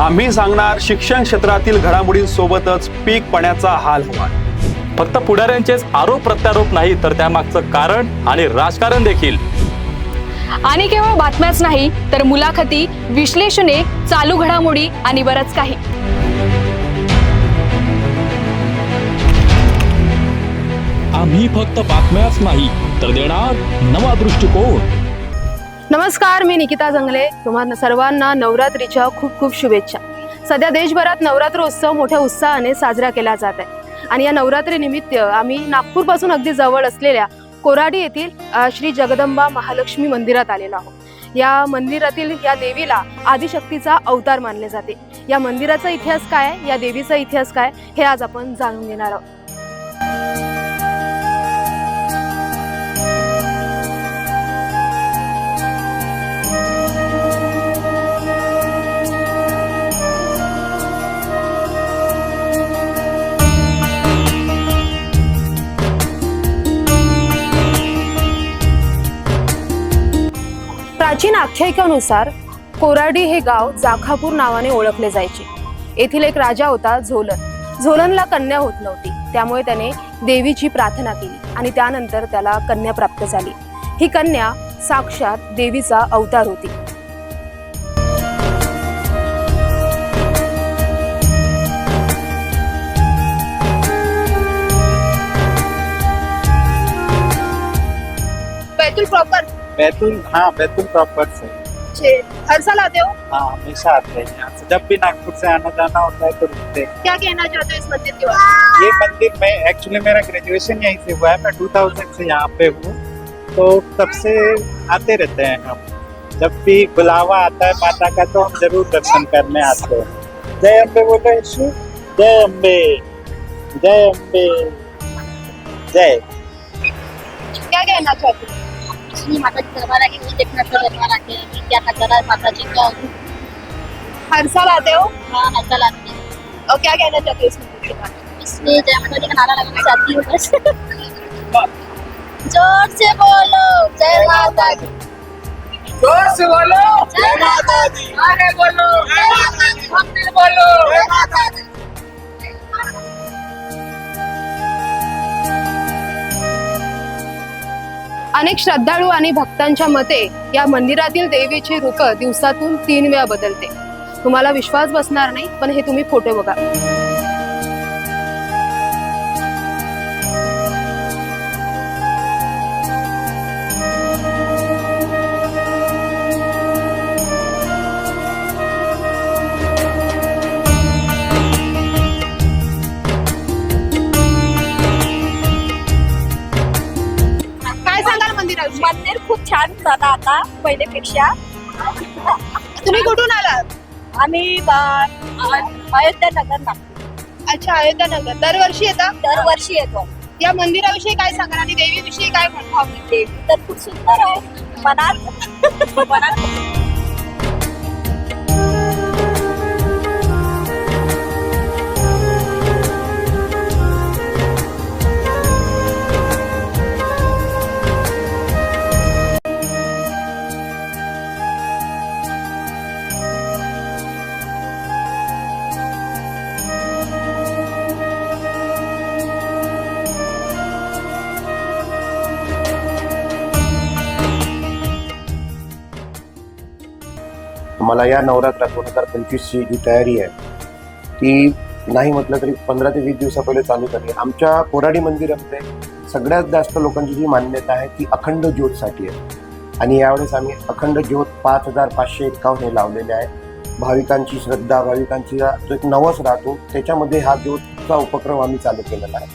आम्ही सांगणार शिक्षण क्षेत्रातील घडामोडींसोबतच पीक पाण्याचा हाल हवाल फक्त पुढाऱ्यांचेच आरोप प्रत्यारोप नाही तर त्यामागचं कारण आणि राजकारण देखील. आणि केवळ बातम्याच नाही तर मुलाखती विश्लेषणे चालू घडामोडी आणि बरंच काही. आम्ही फक्त बातम्याच नाही तर देणार नवा दृष्टिकोन. नमस्कार मी निकिता जंगले. तुम्हाला सर्वांना नवरात्रीच्या खूप खूप शुभेच्छा. सध्या देशभरात नवरात्र उत्सव मोठ्या उत्साहाने साजरा केला जात आहे. आणि या नवरात्री निमित्त आम्ही नागपूरपासून अगदी जवळ असलेल्या कोराडी येथील श्री जगदंबा महालक्ष्मी मंदिरात आलेलो आहोत. या मंदिरातील या देवीला आदिशक्तीचा अवतार मानले जाते. या मंदिराचा इतिहास काय या देवीचा इतिहास काय हे आज आपण जाणून घेणार आहोत. प्राचीन आख्यायिकानुसार कोराडी हे गाव जाखापूर नावाने ओळखले जायचे. येथील एक राजा होता झोलन. झोलनला कन्या होत नव्हती. त्यामुळे त्याने देवीची प्रार्थना केली आणि त्यानंतर त्याला कन्या प्राप्त झाली. ही कन्या साक्षात देवीचा अवतार होती. बैतुल प्रॉपर बैतूल हाँ बैतूल प्रॉपर से। हर साल आते हो? हाँ हमेशा आते हैं यहाँ से। जब भी नागपुर से आना जाना होता है तो रुकते हैं। क्या कहना चाहते हो इस मंदिर के बारे ये मंदिर में एक्चुअली मेरा ग्रेजुएशन यहीं से हुआ है। मैं 2000 से यहाँ पे हूँ। तो तब से आते रहते हैं हम। जब भी बुलावा आता है माता का तो हम ज़रूर दर्शन करने आते हैं। जय अम्बे बोलो यीशु। जय अम्बे। जय अम्बे। जय। क्या कहना चाहते हो? इसलिए माता जी दरबार आके वही देखना था दरबार आके कि क्या नजारा है माता जी का हर साल आते हो? हाँ नजर आती है और क्या कहना चाहते हो इस मंदिर के बारे में इसलिए जय माता जी का नारा लगाना चाहती हूँ बस. जोर से बोलो जय माता दी जोर से बोलो जय माता दी आगे बोलो जय माता दी बोलो. जय माता दी अनेक श्रद्धाळू आणि भक्तांच्या मते या मंदिरातील देवीची रूप दिवसातून तीन वेळा बदलते. तुम्हाला विश्वास बसणार नाही पण हे तुम्ही फोटो बघा. मंदिर खूप छान झालं आता पहिलेपेक्षा तुम्ही कुठून आलात? आम्ही बा- अयोध्या नगर ना अच्छा अयोध्या नगर दरवर्षी येता? दरवर्षी येतो. या मंदिराविषयी काय सांगाल आणि देवीविषयी काय भावना देवी तर खूप सुंदर आहे. मनात मनात मला या नवरात्रात दोन हजार पंचवीसची जी तयारी आहे ती नाही म्हटलं तरी पंधरा ते वीस दिवसा पहिले चालू झाली आमच्या कोराडी मंदिरामध्ये सगळ्यात जास्त लोकांची जी मान्यता आहे ती अखंड ज्योतसाठी आहे. आणि यावेळेस आम्ही अखंड ज्योत पाच हजार पाचशे एक्कावन्न हे लावलेले आहे. भाविकांची श्रद्धा भाविकांची जो एक नवस राहतो त्याच्यामध्ये हा ज्योतचा उपक्रम आम्ही चालू केलेला आहे.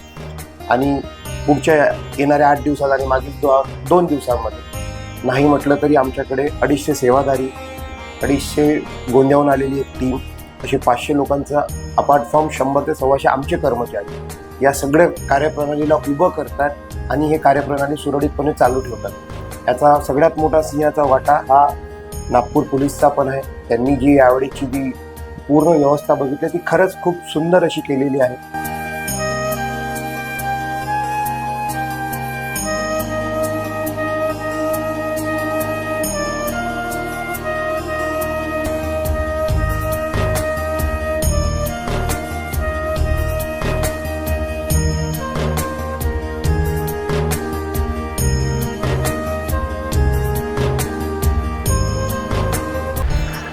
आणि पुढच्या येणाऱ्या आठ दिवसात आणि मागील दो दोन दिवसामध्ये नाही म्हटलं तरी आमच्याकडे अडीचशे सेवाधारी अडीचशे गोंद्याहून आलेली एक टीम असे पाचशे लोकांचा अपार्ट फ्रॉम शंभर ते सव्वाशे आमचे कर्मचारी या सगळ्या कार्यप्रणालीला उभं करतात आणि हे कार्यप्रणाली सुरळीतपणे चालू ठेवतात. याचा सगळ्यात मोठा सिंहाचा वाटा हा नागपूर पोलीसचा पण आहे. त्यांनी जी यावेळीची जी पूर्ण व्यवस्था बघितली ती खरंच खूप सुंदर अशी केलेली आहे.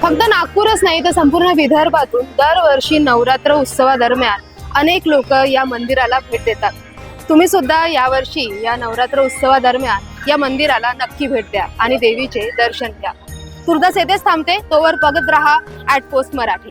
फक्त नागपूरच नाही तर संपूर्ण विदर्भातून दरवर्षी नवरात्र उत्सवादरम्यान अनेक लोक या मंदिराला भेट देतात. तुम्ही सुद्धा यावर्षी या नवरात्र उत्सवादरम्यान या मंदिराला नक्की भेट द्या आणि देवीचे दर्शन घ्या. तुर्दास येथेच थांबते तोवर बघत रहा ऍट पोस्ट मराठी.